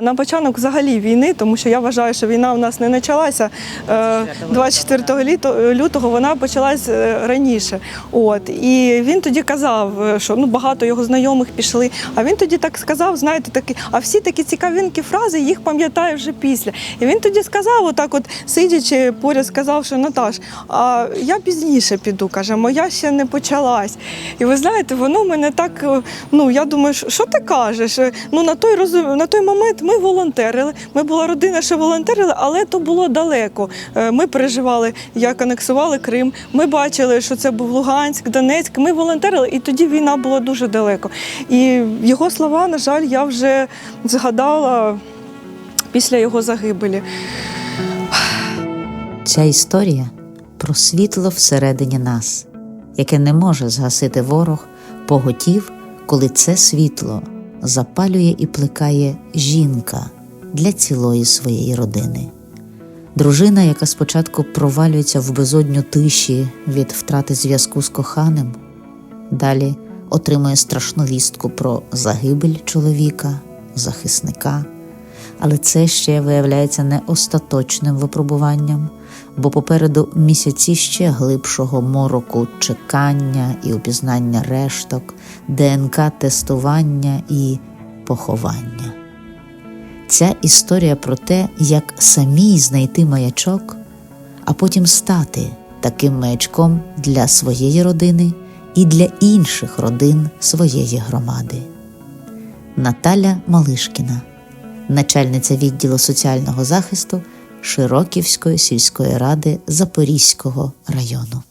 На початок взагалі війни, тому що я вважаю, що війна у нас не почалася е, 24 лютого, вона почалась е, раніше. От і він тоді казав, е, що ну багато його знайомих пішли. А він тоді так сказав, знаєте, такі, а всі такі цікавинкі фрази їх пам'ятаю вже після. І він тоді сказав, отак, от сидячи поряд, сказав, що Наташ, а я пізніше піду, каже, моя ще не почалась. І ви знаєте, воно мене так. е, Ну я думаю, що ти кажеш? Е, Ну на той розум, на той момент ми волонтерили. Ми була родина, що волонтерили, але то було далеко. Е, Ми переживали, як анексували Крим. Ми бачили, що це був Луганськ, Донецьк. Ми волонтерили, і тоді війна була дуже далеко. І його слова, на жаль, я вже згадала після його загибелі. Ця історія про світло всередині нас, яке не може згасити ворог, поготів, коли це світло запалює і плекає жінка для цілої своєї родини. Дружина, яка спочатку провалюється в безодню тиші від втрати зв'язку з коханим, далі отримує страшну вістку про загибель чоловіка, захисника. Але це ще виявляється не остаточним випробуванням, бо попереду місяці ще глибшого мороку чекання і упізнання решток, ДНК-тестування і поховання. Ця історія про те, як самій знайти маячок, а потім стати таким маячком для своєї родини і для інших родин своєї громади. Наталя Малишкіна, начальниця відділу соціального захисту Широківської сільської ради Запорізького району.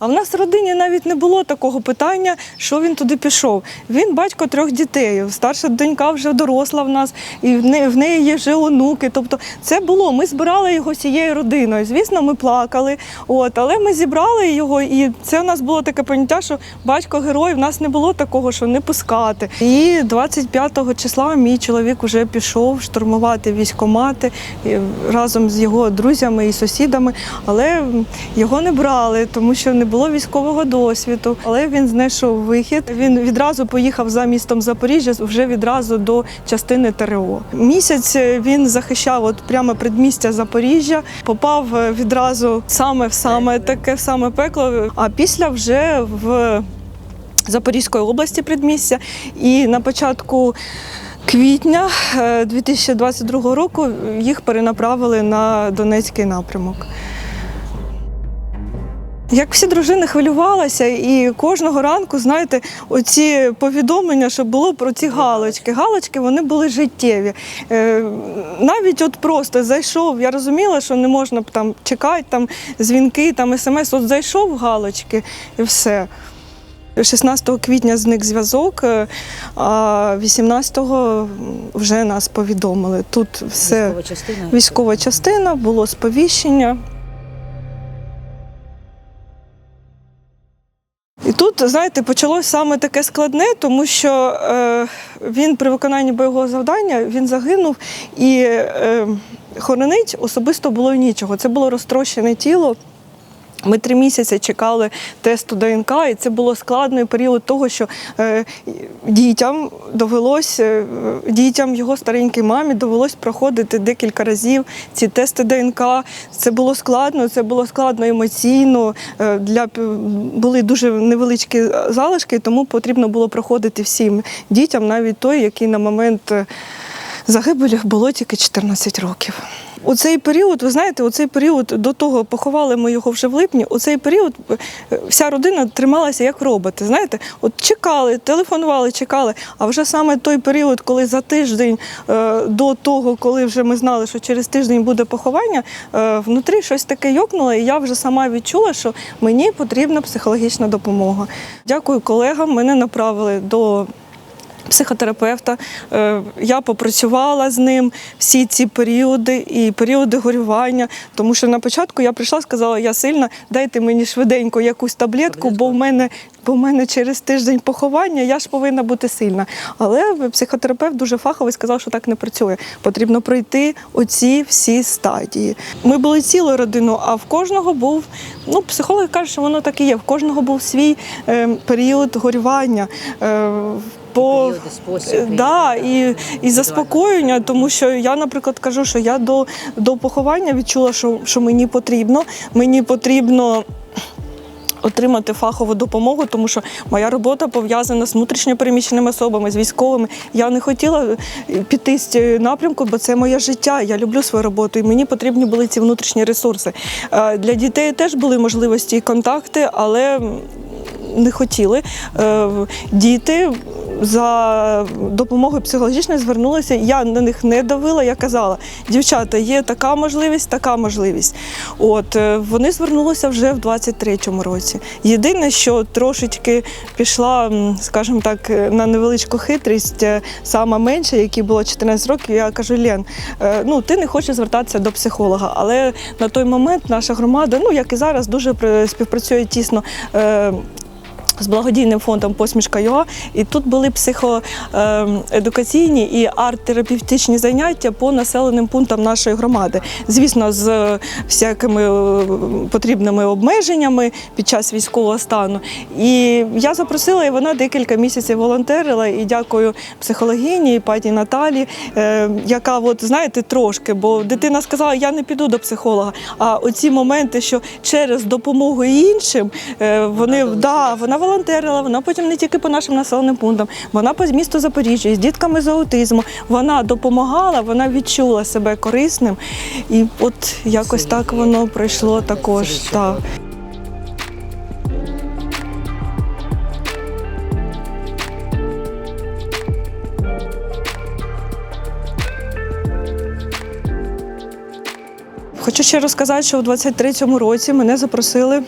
А в нас в родині навіть не було такого питання, що він туди пішов. Він батько трьох дітей. Старша донька вже доросла в нас, і в неї, є вже онуки. Тобто це було. Ми збирали його всією родиною. Звісно, ми плакали. От, але ми зібрали його, і це у нас було таке поняття, що батько герой. В нас не було такого, що не пускати. І 25 числа мій чоловік вже пішов штурмувати військомати разом з його друзями і сусідами, але його не брали, тому що не було військового досвіду. Але він знайшов вихід. Він відразу поїхав за містом Запоріжжя, вже відразу до частини ТРО. Місяць він захищав от прямо предмістя Запоріжжя, попав е, відразу саме в саме таке саме пекло. А після вже в Запорізької області предмістя. І на початку квітня е, 2022 року їх перенаправили на Донецький напрямок. Як всі дружини хвилювалася, і кожного ранку, знаєте, оці повідомлення, що було про ці галочки. Галочки вони були життєві. Е, навіть от просто зайшов, я розуміла, що не можна там чекати, там дзвінки, там смс. От зайшов галочки і все. 16 квітня зник зв'язок, е, а 18-го вже нас повідомили. Тут все частина військова частина, було сповіщення. Знаєте, почалось саме таке складне, тому що е, він при виконанні бойового завдання він загинув і е, хоронить особисто було нічого. Це було розтрощене тіло. Ми три місяці чекали тесту ДНК, і це було складний період того, що е, дітям довелось, е, дітям, його старенькій мамі довелось проходити декілька разів ці тести ДНК. Це було складно, це було складно емоційно. Е, для, були дуже невеличкі залишки, тому потрібно було проходити всім дітям, навіть той, який на момент е, загибелі було тільки 14 років. У цей період, ви знаєте, у цей період до того поховали ми його вже в липні. У цей період е, вся родина трималася як роботи. Знаєте, от чекали, телефонували, чекали. А вже саме той період, коли за тиждень е, до того, коли вже ми знали, що через тиждень буде поховання, е, внутрі щось таке йокнуло, і я вже сама відчула, що мені потрібна психологічна допомога. Дякую колегам. Мене направили до психотерапевта. Е, Я попрацювала з ним всі ці періоди і періоди горювання. Тому що на початку я прийшла, сказала, я сильна, дайте мені швиденько якусь таблетку, бо в мене. Бо в мене через тиждень поховання, я ж повинна бути сильна. Але психотерапевт дуже фаховий сказав, що так не працює. Потрібно пройти оці всі стадії. Ми були цілою родиною, а в кожного був, ну, психолог каже, що воно так і є. В кожного був свій е, період горювання. Е, по Е, Да, і, і заспокоєння, тому що я, наприклад, кажу, що я до, до поховання відчула, що, що мені потрібно. Мені потрібно. Отримати фахову допомогу, тому що моя робота пов'язана з внутрішньопереміщеними особами, з військовими. Я не хотіла е, піти з цього напрямку, бо це моє життя. Я люблю свою роботу, і мені потрібні були ці внутрішні ресурси. Е, Для дітей теж були можливості і контакти, але не хотіли. Діти за допомогою психологічною звернулися. Я на них не давила. Я казала, дівчата, є така можливість, така можливість. От е, вони звернулися вже в 23-му році. Єдине, що трошечки пішла, скажімо так, е, на невеличку хитрість, е, сама менша, якій було 14 років. Я кажу, Лен, ну ти не хочеш звертатися до психолога, але на той момент наша громада, ну як і зараз, дуже співпрацює тісно. З благодійним фондом Посмішка ЮА, і тут були психоедукаційні і арт-терапевтичні заняття по населеним пунктам нашої громади. Звісно, з всякими е, потрібними обмеженнями під час військового стану. І я запросила, і вона декілька місяців волонтерила. І дякую психологині і пані Наталі, е, яка, от знаєте, трошки, бо дитина сказала, я не піду до психолога. А оці моменти, що через допомогу іншим, е, вони да, вона волонтерила, вона потім не тільки по нашим населеним пунктам, вона по місту Запоріжжя з дітками з аутизму. Вона допомагала, вона відчула себе корисним. І от якось так воно пройшло також. Так. Хочу ще розказати, що у 23-му році мене запросили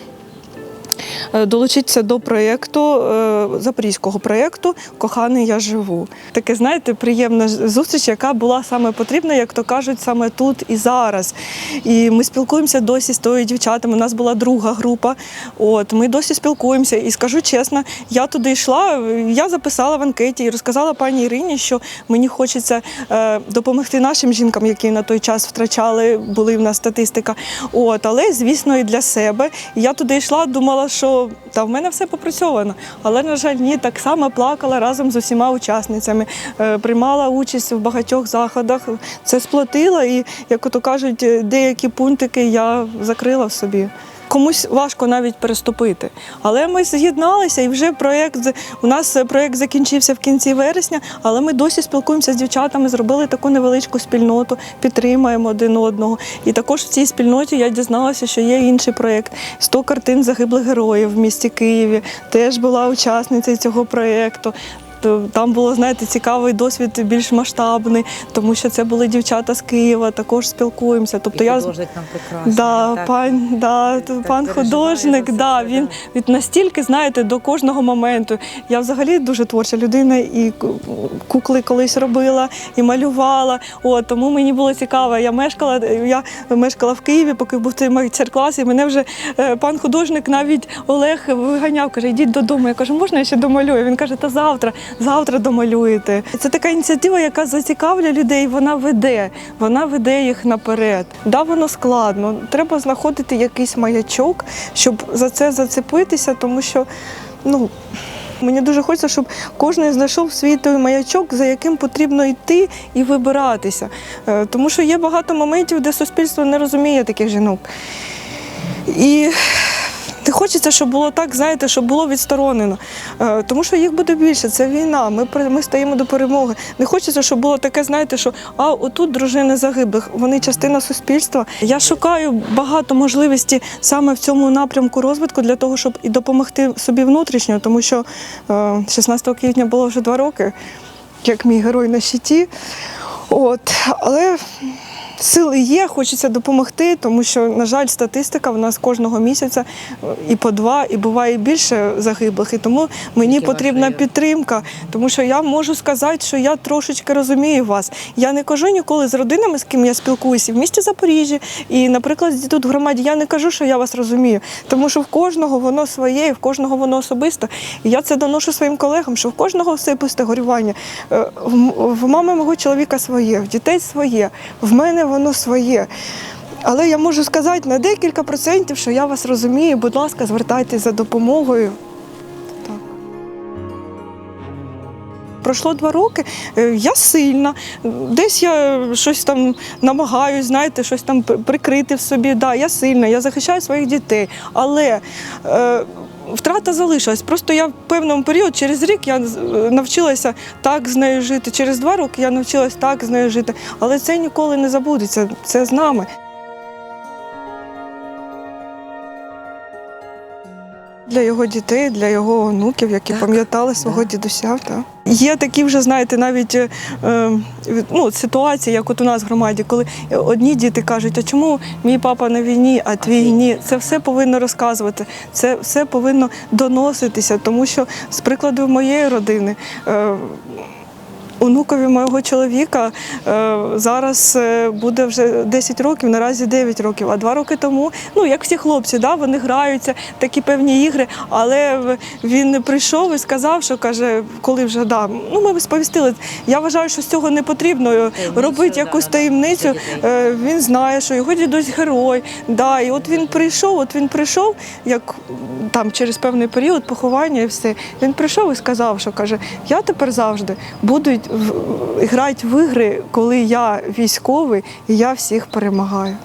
долучитися до проєкту, е, запорізького проєкту Коханий я живу. Таке, знаєте, приємна зустріч, яка була саме потрібна, як то кажуть, саме тут і зараз. І ми спілкуємося досі з тою дівчатами. У нас була друга група. От ми досі спілкуємося. І скажу чесно, я туди йшла, я записала в анкеті і розказала пані Ірині, що мені хочеться е, допомогти нашим жінкам, які на той час втрачали, були в нас статистика. От, але звісно, і для себе. Я туди йшла, думала, що та в мене все попрацьовано. Але, на жаль, ні, так само плакала разом з усіма учасницями, е, приймала участь в багатьох заходах. Це сплатила, і, як ото кажуть, е, деякі пунктики я закрила в собі. Комусь важко навіть переступити. Але ми з'єдналися і вже проєкт у нас проєкт закінчився в кінці вересня, але ми досі спілкуємося з дівчатами, зробили таку невеличку спільноту, підтримуємо один одного. І також в цій спільноті я дізналася, що є інший проєкт 100 картин загиблих героїв в місті Києві. Теж була учасницею цього проєкту. То Там було, знаєте, цікавий досвід більш масштабний, тому що це були дівчата з Києва, також спілкуємося. Тобто я художник нам прекрасний. Да, так? пан, да, так пан переживає художник, да, він від настільки, знаєте, до кожного моменту. Я взагалі дуже творча людина, і кукли колись робила, і малювала. От, тому мені було цікаво. Я мешкала, я мешкала в Києві, поки був цей майстер-клас, і мене вже е, пан художник, навіть Олег виганяв, каже, йдіть додому. Я кажу, можна я ще домалюю? Він каже, та завтра, завтра домалюєте. Це така ініціатива, яка зацікавлює людей, вона веде, вона веде їх наперед. Да, воно складно. Треба знаходити якийсь маячок, щоб за це зацепитися, тому що ну. Мені дуже хочеться, щоб кожен знайшов свій той маячок, за яким потрібно йти і вибиратися. Е, Тому що є багато моментів, де суспільство не розуміє таких жінок. І хочеться, щоб було так, знаєте, щоб було відсторонено. Е, Тому що їх буде більше, це війна. Ми ми стоїмо до перемоги. Не хочеться, щоб було таке, знаєте, що а отут дружини загиблих, вони частина суспільства. Я шукаю багато можливостей саме в цьому напрямку розвитку для того, щоб і допомогти собі внутрішньо, тому що е, 16 квітня було вже два роки, як мій герой на щиті. От, але Сили є, хочеться допомогти, тому що, на жаль, статистика в нас кожного місяця е, і по два, і буває більше загиблих. І тому мені Які потрібна важливі. підтримка, тому що я можу сказати, що я трошечки розумію вас. Я не кажу ніколи з родинами, з ким я спілкуюся в місті Запоріжжя, і, наприклад, тут в громаді я не кажу, що я вас розумію, тому що в кожного воно своє, і в кожного воно особисто. І я це доношу своїм колегам, що в кожного особисте горювання. Е, В в мами мого чоловіка своє, в дітей своє, в мене воно своє. Але я можу сказати на декілька процентів, що я вас розумію. Будь ласка, звертайтеся за допомогою. Так. пройшло два роки, е, я сильна. Десь я щось там намагаюсь, знаєте, щось там прикрити в собі. Да, я сильна, я захищаю своїх дітей. Але е, втрата залишилась. Просто я в певному період, через рік я е, навчилася так з нею жити. Через два роки я навчилась так з нею жити. Але це ніколи не забудеться. Це з нами. Для його дітей, для його онуків, які Так, пам'ятали свого да. дідуся. Так. Є такі вже, знаєте, навіть е, е, ну, ситуації, як от у нас в громаді, коли одні діти кажуть, а чому мій папа на війні, а твій ні? Це все повинно розказувати, це все повинно доноситися, тому що з прикладу моєї родини. Е, Онукові мого чоловіка е, зараз е, буде вже 10 років, наразі 9 років. А два роки тому, ну як всі хлопці, да, вони граються, такі певні ігри. Але він прийшов і сказав, що каже, коли вже да, ну ми сповістили. Я вважаю, що з цього не потрібно е, робити якусь таємницю. Він знає, що його дідусь герой. Да, і от він прийшов, от він прийшов, як там через певний період поховання і все. Він прийшов і сказав, що каже: я тепер завжди буду грати в ігри, коли я військовий і я всіх перемагаю.